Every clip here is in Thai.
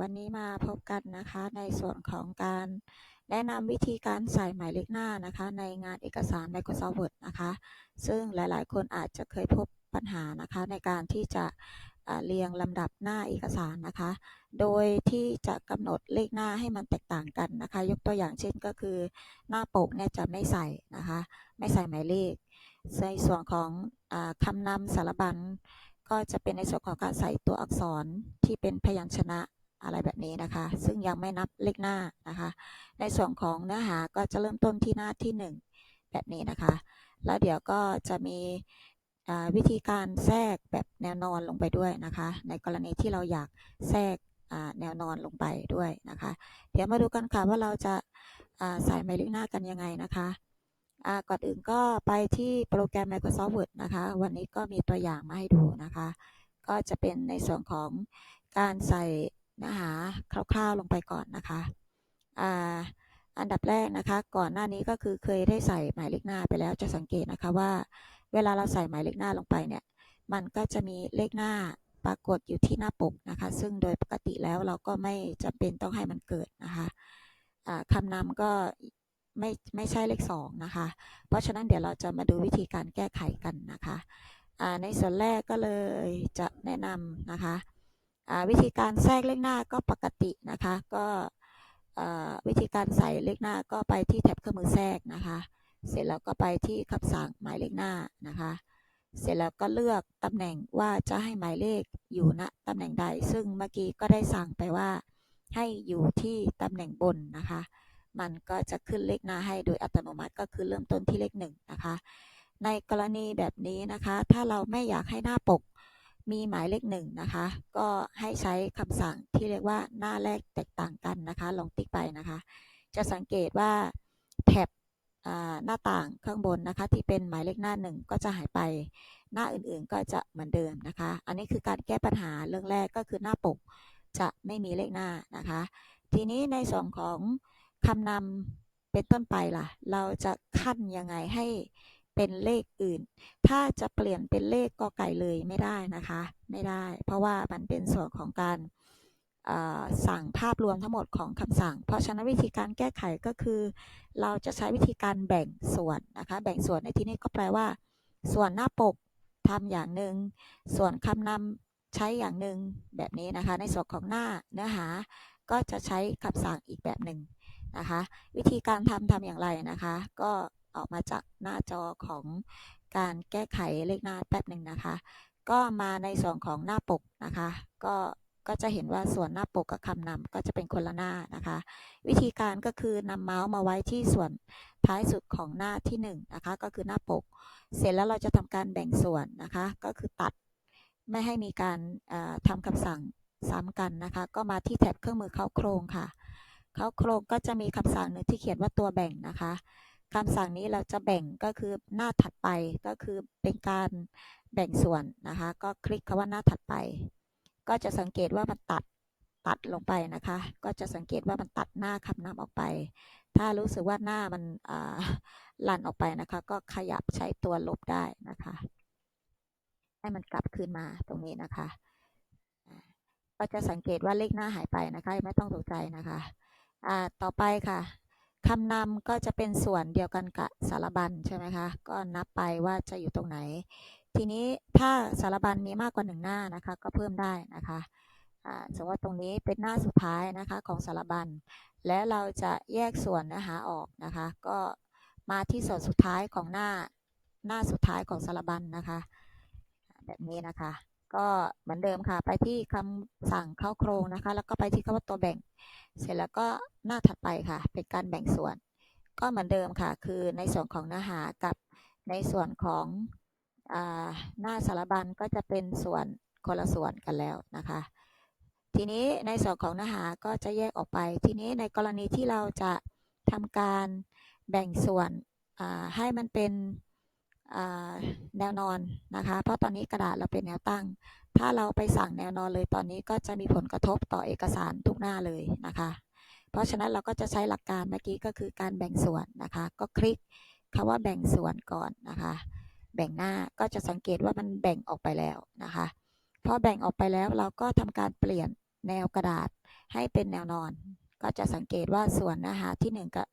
วันนี้มาพบกันนะคะในส่วนของการแนะนำวิธีการใส่หมายเลขหน้านะคะ ในงานเอกสาร Microsoft Word นะคะ ซึ่งหลายๆ คนอาจจะเคยพบปัญหานะคะในการที่จะเรียงลำดับหน้าเอกสารนะคะ โดยที่จะกำหนดเลขหน้าให้มันแตกต่างกันนะคะ ยกตัวอย่างเช่นก็คือ หน้าปกเนี่ยจะไม่ใส่นะคะ ไม่ใส่หมายเลขในส่วนของอคำนำสารบัญก็จะเป็นในส่วนของการใส่ตัวอักษรที่เป็นพยัญชนะ อะไรแบบนี้นะคะ ซึ่งยังไม่นับเลขหน้านะคะ ในส่วนของเนื้อหาก็จะเริ่มต้นที่หน้าที่ 1 แบบนี้นะคะ แล้วเดี๋ยวก็จะมีวิธีการแทรกแบบแนวนอนลงไปด้วยนะคะ ในกรณีที่เราอยากแทรกแนวนอนลงไปด้วยนะคะ เดี๋ยวมาดูกันค่ะว่าเราจะใส่หมายเลขหน้ากันยังไงนะคะก่อนอื่นก็ไปที่โปรแกรม Microsoft Word นะคะ วันนี้ก็มีตัวอย่างมาให้ดูนะคะ ก็จะเป็นในส่วนของการใส่ นื้อหาคร่าวๆลงไปก่อนนะคะอ่าอันดับแรกนะคะ ก่อนหน้านี้ก็คือเคยได้ใส่หมายเลขหน้าไปแล้วจะสังเกตนะคะว่า เวลาเราใส่หมายเลขหน้าลงไปเนี่ยมันก็จะมีเลขหน้าปรากฏอยู่ที่หน้าปกนะคะ ซึ่งโดยปกติแล้วเราก็ไม่จำเป็นต้องให้มันเกิดนะคะอ่าคำนำก็ไม่ไม่ใช่เลขสองนะคะ เพราะฉะนั้นเดี๋ยวเราจะมาดูวิธีการแก้ไขกันนะคะอ่าในส่วนแรกก็เลยจะแนะนำนะคะ วิธีการแทรกเลขหน้าก็ปกตินะคะ ก็วิธีการใส่เลขหน้าก็ไปที่แท็บเครื่องมือแทรกนะคะ เสร็จแล้วก็ไปที่คำสั่งหมายเลขหน้านะคะ เสร็จแล้วก็เลือกตำแหน่งว่าจะให้หมายเลขอยู่ณตำแหน่งใด ซึ่งเมื่อกี้ก็ได้สั่งไปว่าให้อยู่ที่ตำแหน่งบนนะคะ มันก็จะขึ้นเลขหน้าให้โดยอัตโนมัติก็คือเริ่มต้นที่เลขหนึ่งนะคะ ในกรณีแบบนี้นะคะ ถ้าเราไม่อยากให้หน้าปก มีหมายเลขหนึ่งนะคะ ก็ให้ใช้คำสั่งที่เรียกว่าหน้าแรกแตกต่างกันนะคะ ลองติ๊กไปนะคะ จะสังเกตว่าแท็บหน้าต่างข้างบนนะคะ ที่เป็นหมายเลขหน้าหนึ่งก็จะหายไปหน้าอื่นๆก็จะเหมือนเดิมนะคะ อันนี้คือการแก้ปัญหาเรื่องแรกก็คือหน้าปกจะไม่มีเลขหน้านะคะ ทีนี้ในส่วนของคำนำเป็นต้นไปล่ะ เราจะขั้นยังไงให้ เป็นเลขอื่น ถ้าจะเปลี่ยนเป็นเลขกอไก่เลยไม่ได้นะคะ ไม่ได้ เพราะว่ามันเป็นส่วนของการสั่งภาพรวมทั้งหมดของคำสั่ง เพราะฉะนั้นวิธีการแก้ไขก็คือ เราจะใช้วิธีการแบ่งส่วนนะคะ แบ่งส่วนในที่นี้ก็แปลว่า ส่วนหน้าปกทำอย่างหนึ่ง ส่วนคำนำใช้อย่างหนึ่งแบบนี้นะคะ ในส่วนของหน้าเนื้อหา ก็จะใช้คำสั่งอีกแบบหนึ่งนะคะ วิธีการทำทำอย่างไรนะคะ ก็ ออกมาจากหน้าจอของการแก้ไขเลขหน้าแป๊บหนึ่งนะคะ ก็มาในส่วนของหน้าปกนะคะ ก็ก็จะเห็นว่าส่วนหน้าปกกับคำนำก็จะเป็นคนละหน้านะคะ วิธีการก็คือนำเมาส์มาไว้ที่ส่วนท้ายสุดของหน้าที่1นงนะคะก็คือหน้าปก เสร็จแล้วเราจะทำการแบ่งส่วนนะคะ ก็คือตัดไม่ให้มีการทำคำสั่งซ้ำกันนะคะ ก็มาที่แท็บเครื่องมือเข้าโครงค่ะ เข้าโครงก็จะมีคำสั่งหนึ่งที่เขียนว่าตัวแบ่งนะคะ คำสั่งนี้เราจะแบ่งก็คือหน้าถัดไปก็คือเป็นการแบ่งส่วนนะคะ ก็คลิกคำว่าหน้าถัดไป ก็จะสังเกตว่ามันตัดตัดลงไปนะคะ ก็จะสังเกตว่ามันตัดหน้าคำนำออกไป ถ้ารู้สึกว่าหน้ามันลั่นออกไปนะคะ ก็ขยับใช้ตัวลบได้นะคะ ให้มันกลับคืนมาตรงนี้นะคะ ก็จะสังเกตว่าเลขหน้าหายไปนะคะ ไม่ต้องตกใจนะคะต่อไปค่ะ คำนำก็จะเป็นส่วนเดียวกันกับสารบัญใช่ไหมคะ ก็นับไปว่าจะอยู่ตรงไหน ทีนี้ถ้าสารบัญมีมากกว่าหนึ่งหน้านะคะ ก็เพิ่มได้นะคะสมมติว่าตรงนี้เป็นหน้าสุดท้ายนะคะของสารบัญ และเราจะแยกส่วนเนื้อหาออกนะคะ ก็มาที่ส่วนสุดท้ายของหน้าหน้าสุดท้ายของสารบัญนะคะ แบบนี้นะคะ ก็เหมือนเดิมค่ะ ไปที่คำสั่งเข้าโครงนะคะ แล้วก็ไปที่คำว่าตัวแบ่ง เสร็จแล้วก็หน้าถัดไปค่ะ เป็นการแบ่งส่วน ก็เหมือนเดิมค่ะ คือในส่วนของเนื้อหากับในส่วนของอหน้าสารบัญก็จะเป็นส่วนคนละส่วนกันแล้วนะคะ ทีนี้ในส่วนของเนื้อหาก็จะแยกออกไป ทีนี้ในกรณีที่เราจะทำการแบ่งส่วนให้มันเป็น แนวนอนนะคะ เพราะตอนนี้กระดาษเราเป็นแนวตั้ง ถ้าเราไปสั่งแนวนอนเลยตอนนี้ก็จะมีผลกระทบต่อเอกสารทุกหน้าเลยนะคะ เพราะฉะนั้นเราก็จะใช้หลักการเมื่อกี้ก็คือการแบ่งส่วนนะคะ ก็คลิกคาว่าแบ่งส่วนก่อนนะคะ แบ่งหน้าก็จะสังเกตว่ามันแบ่งออกไปแล้วนะคะพอแบ่งออกไปแล้วเราก็ทำการเปลี่ยนแนวกระดาษให้เป็นแนวนอน ก็จะสังเกตว่าส่วนนื้อหาที่หนึ่งกับ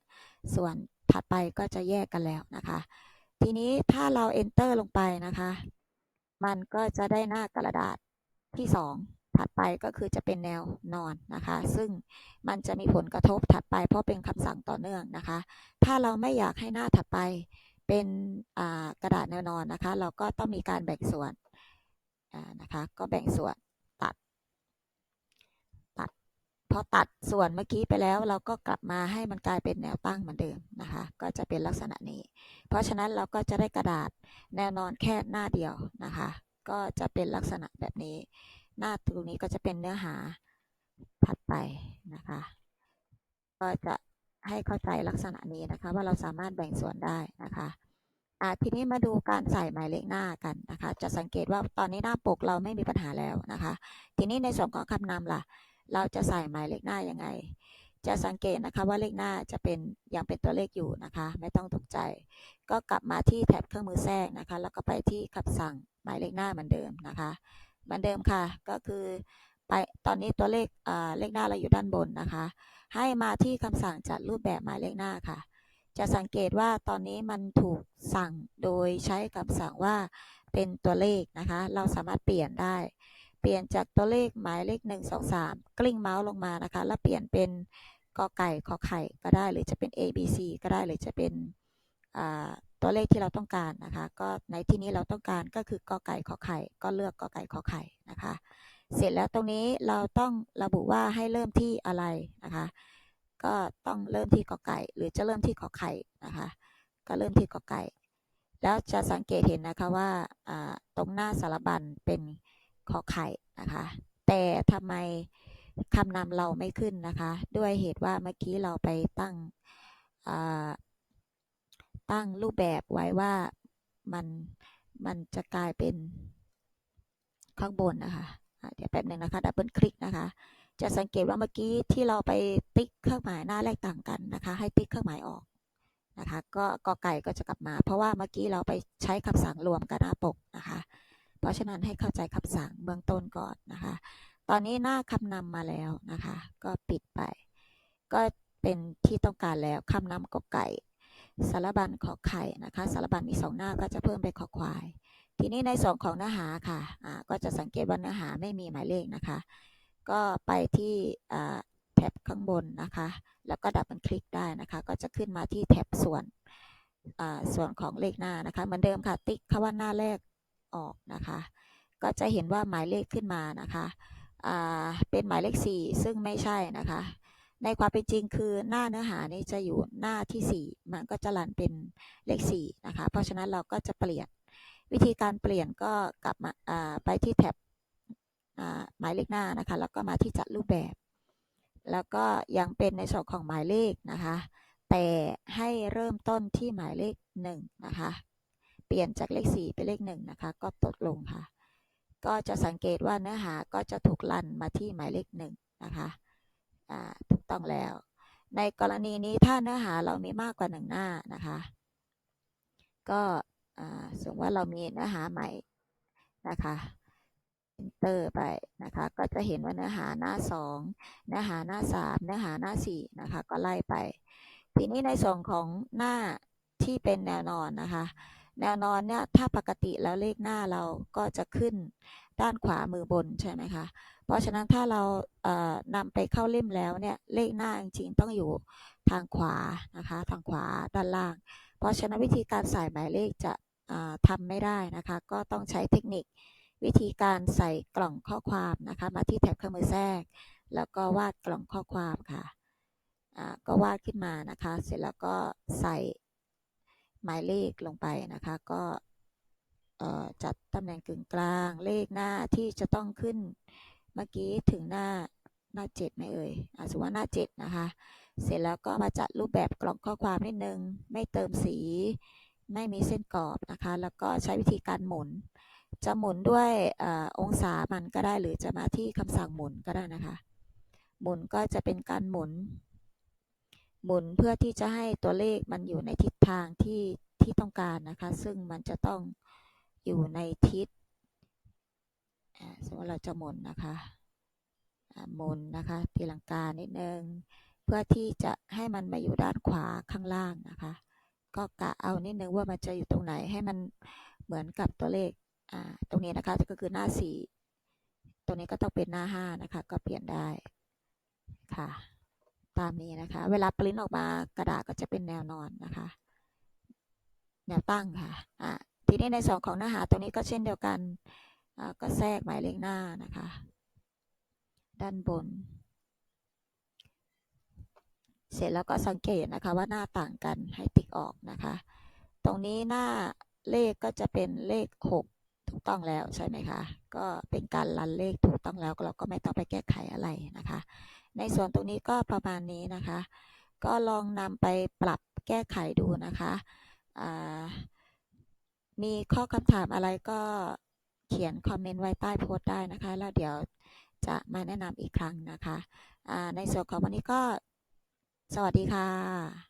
ส่วนถัดไปก็จะแยกกันแล้วนะคะ ทีนี้ถ้าเรา enter ลงไปนะคะ มันก็จะได้หน้ากระดาษที่ 2 ถัดไปก็คือจะเป็นแนวนอนนะคะ ซึ่งมันจะมีผลกระทบถัดไปเพราะเป็นคำสั่งต่อเนื่องนะคะ ถ้าเราไม่อยากให้หน้าถัดไปเป็นกระดาษแนวนอนนะคะ เราก็ต้องมีการแบ่งส่วนนะคะ ก็แบ่งส่วนตัด ตัด พอตัดส่วนเมื่อกี้ไปแล้วเราก็กลับมาให้มันกลายเป็นแนวตั้งเหมือนเดิมนะคะ ก็จะเป็นลักษณะนี้ เพราะฉะนั้นเราก็จะได้กระดาษแนวนอนแค่หน้าเดียวนะคะ ก็จะเป็นลักษณะแบบนี้ หน้าตรงนี้ก็จะเป็นเนื้อหาถัดไปนะคะ ก็จะให้เข้าใจลักษณะนี้นะคะ ว่าเราสามารถแบ่งส่วนได้นะคะอ่าทีนี้มาดูการใส่หมายเลขหน้ากันนะคะ จะสังเกตว่าตอนนี้หน้าปกเราไม่มีปัญหาแล้วนะคะ ทีนี้ในส่วนของคำนำล่ะ เราจะใส่หมายเลขหน้ายังไง จะสังเกตนะคะว่าเลขหน้าจะเป็นยังเป็นตัวเลขอยู่นะคะ ไม่ต้องตกใจ ก็กลับมาที่แท็บเครื่องมือแทรกนะคะ แล้วก็ไปที่คำสั่งหมายเลขหน้าเหมือนเดิมนะคะเหมือนเดิมค่ะ ก็คือไปตอนนี้ตัวเลขอ่าเลขหน้าเราอยู่ด้านบนนะคะ ให้มาที่คำสั่งจัดรูปแบบหมายเลขหน้าค่ะ จะสังเกตว่าตอนนี้มันถูกสั่งโดยใช้คำสั่งว่าเป็นตัวเลขนะคะ เราสามารถเปลี่ยนได้ ปลี่ยนจากตัวเลขหมายเลข 1 2 3 กลิ้งเมาส์ลงมานะคะ แล้วเปลี่ยนเป็นกอไก่ขอไข่ก็ได้หรือจะเป็น A B C ก็ได้หรือจะเป็นตัวเลขที่เราต้องการนะคะ ก็ในที่นี้เราต้องการก็คือกอไก่ขอไข่ ก็เลือกกอไก่ขอไข่นะคะ เสร็จแล้วตรงนี้เราต้องระบุว่าให้เริ่มที่อะไรนะคะ ก็ต้องเริ่มที่กอไก่ หรือจะเริ่มที่ขอไข่นะคะ ก็เริ่มที่กอไก่ แล้วจะสังเกตเห็นนะคะว่าตรงหน้าสารบัญเป็น ขอไข่นะคะ แต่ทำไมคำนำเราไม่ขึ้นนะคะ ด้วยเหตุว่าเมื่อกี้เราไปตั้งตั้งรูปแบบไว้ว่ามันมันจะกลายเป็นข้างบนนะคะอะเดี๋ยวแป๊บหนึ่งนะคะดับเบิลคลิกนะคะ จะสังเกตว่าเมื่อกี้ที่เราไปติ๊กเครื่องหมายหน้าแรกต่างกันนะคะ ให้ติ๊กเครื่องหมายออกนะคะ ก็กอไก่ก็จะกลับมา เพราะว่าเมื่อกี้เราไปใช้คำสั่งรวมกับหน้าปกนะคะ เพราะฉะนั้นให้เข้าใจคำสั่งเบื้องต้นก่อนนะคะ ตอนนี้หน้าคำนำมาแล้วนะคะ ก็ปิดไป ก็เป็นที่ต้องการแล้วคำนำกอไก่สารบัญขอไข่นะคะสารบัญมีสองหน้าก็จะเพิ่มเป็นขอควาย ทีนี้ในส่วนของเนื้อหาค่ะอ่าก็จะสังเกตว่าเนื้อหาไม่มีหมายเลขนะคะ ก็ไปที่แท็บข้างบนนะคะ แล้วก็ดับเบิลคลิกได้นะคะ ก็จะขึ้นมาที่แท็บส่วนส่วนของเลขหน้านะคะ เหมือนเดิมค่ะ ติ๊กคำว่าหน้าแรก ออกนะคะ ก็จะเห็นว่าหมายเลขขึ้นมานะคะเป็นหมายเลข 4 ซึ่งไม่ใช่นะคะ ในความเป็นจริงคือหน้าเนื้อหานี่จะอยู่หน้าที่ 4 มันก็จะรันเป็นเลข4นะคะ เพราะฉะนั้นเราก็จะเปลี่ยนวิธีการเปลี่ยนก็กลับมาาไปที่แท็บหมายเลขหน้านะคะ แล้วก็มาที่จัดรูปแบบ แล้วก็ยังเป็นในส่วนของหมายเลขนะคะ แต่ให้เริ่มต้นที่หมายเลข1นะคะ เปลี่ยนจากเลข 4 เป็นเลข1นะคะ ก็ตดลงค่ะ ก็จะสังเกตว่าเนื้อหาก็จะถูกลั่นมาที่หมายเลข1นะคะถูกต้องแล้ว ในกรณีนี้ถ้าเนื้อหาเรามีมากกว่า 1 หน้านะคะ ก็สมมติว่าเรามีเนื้อหาใหม่นะคะ enter ไปนะคะ ก็จะเห็นว่าเนื้อหาหน้า 2 เนื้อหาหน้า 3 เนื้อหาหน้า 4 นะคะ ก็ไล่ไป ทีนี้ในส่วนของหน้าที่เป็นแนวนอนนะคะ แนวนอนเนี่ยถ้าปกติแล้วเลขหน้าเราก็จะขึ้นด้านขวามือบนใช่ไหมคะ เพราะฉะนั้นถ้าเราเอ่อนำไปเข้าเล่มแล้วเนี่ยเลขหน้าจริงๆต้องอยู่ทางขวานะคะทางขวาด้านล่าง เพราะฉะนั้นวิธีการใส่หมายเลขจะทำไม่ได้นะคะ ก็ต้องใช้เทคนิควิธีการใส่กล่องข้อความนะคะ มาที่แท็บเครื่องมือแทรก แล้วก็วาดกล่องข้อความค่ะก็วาดขึ้นมานะคะ เสร็จแล้วก็ใส่ หมายเลขลงไปนะคะ ก็จัดตำแหน่งกึ่งกลาง เลขหน้าที่จะต้องขึ้นเมื่อกี้ถึงหน้าหน้าเจ็ดไหมเอ่ยอสมมติว่าหน้าเจ็ดนะคะ เสร็จแล้วก็มาจัดรูปแบบกล่องข้อความนิดนึง ไม่เติมสี ไม่มีเส้นกรอบนะคะ แล้วก็ใช้วิธีการหมุน จะหมุนด้วยอองศามันก็ได้หรือจะมาที่คำสั่งหมุนก็ได้นะคะ หมุนก็จะเป็นการหมุน หมุนเพื่อที่จะให้ตัวเลขมันอยู่ในทิศทางที่ที่ต้องการนะคะ ซึ่งมันจะต้องอยู่ในทิศสมมติว่าเราจะหมุนนะคะหมุนนะคะตีลังกานิดนึงเพื่อที่จะให้มันมาอยู่ด้านขวาข้างล่างนะคะ ก็กะเอานิดนึงว่ามันจะอยู่ตรงไหนให้มันเหมือนกับตัวเลขตรงนี้นะคะก็คือหน้าสี่ตรงนี้ก็ต้องเป็นหน้าห้านะคะ ก็เปลี่ยนได้ค่ะ ตามนี้นะคะ เวลาปริ้นออกมากระดาษก็จะเป็นแนวนอนนะคะ แนวตั้งค่ะอะทีนี้ในส่วนของเนื้อหาตรงนี้ก็เช่นเดียวกันอ่าก็แทรกหมายเลขหน้านะคะ ด้านบน เสร็จแล้วก็สังเกตนะคะว่าหน้าต่างกันให้ติ๊กออกนะคะ ตรงนี้หน้าเลขก็จะเป็นเลข 6 ถูกต้องแล้วใช่ไหมคะ ก็เป็นการรันเลขถูกต้องแล้วเราก็ไม่ต้องไปแก้ไขอะไรนะคะ ในส่วนตรงนี้ก็ประมาณนี้นะคะ ก็ลองนำไปปรับแก้ไขดูนะคะมีข้อคำถามอะไรก็เขียนคอมเมนต์ไว้ใต้โพสต์ได้นะคะ แล้วเดี๋ยวจะมาแนะนำอีกครั้งนะคะ ในส่วนของวันนี้ก็สวัสดีค่ะ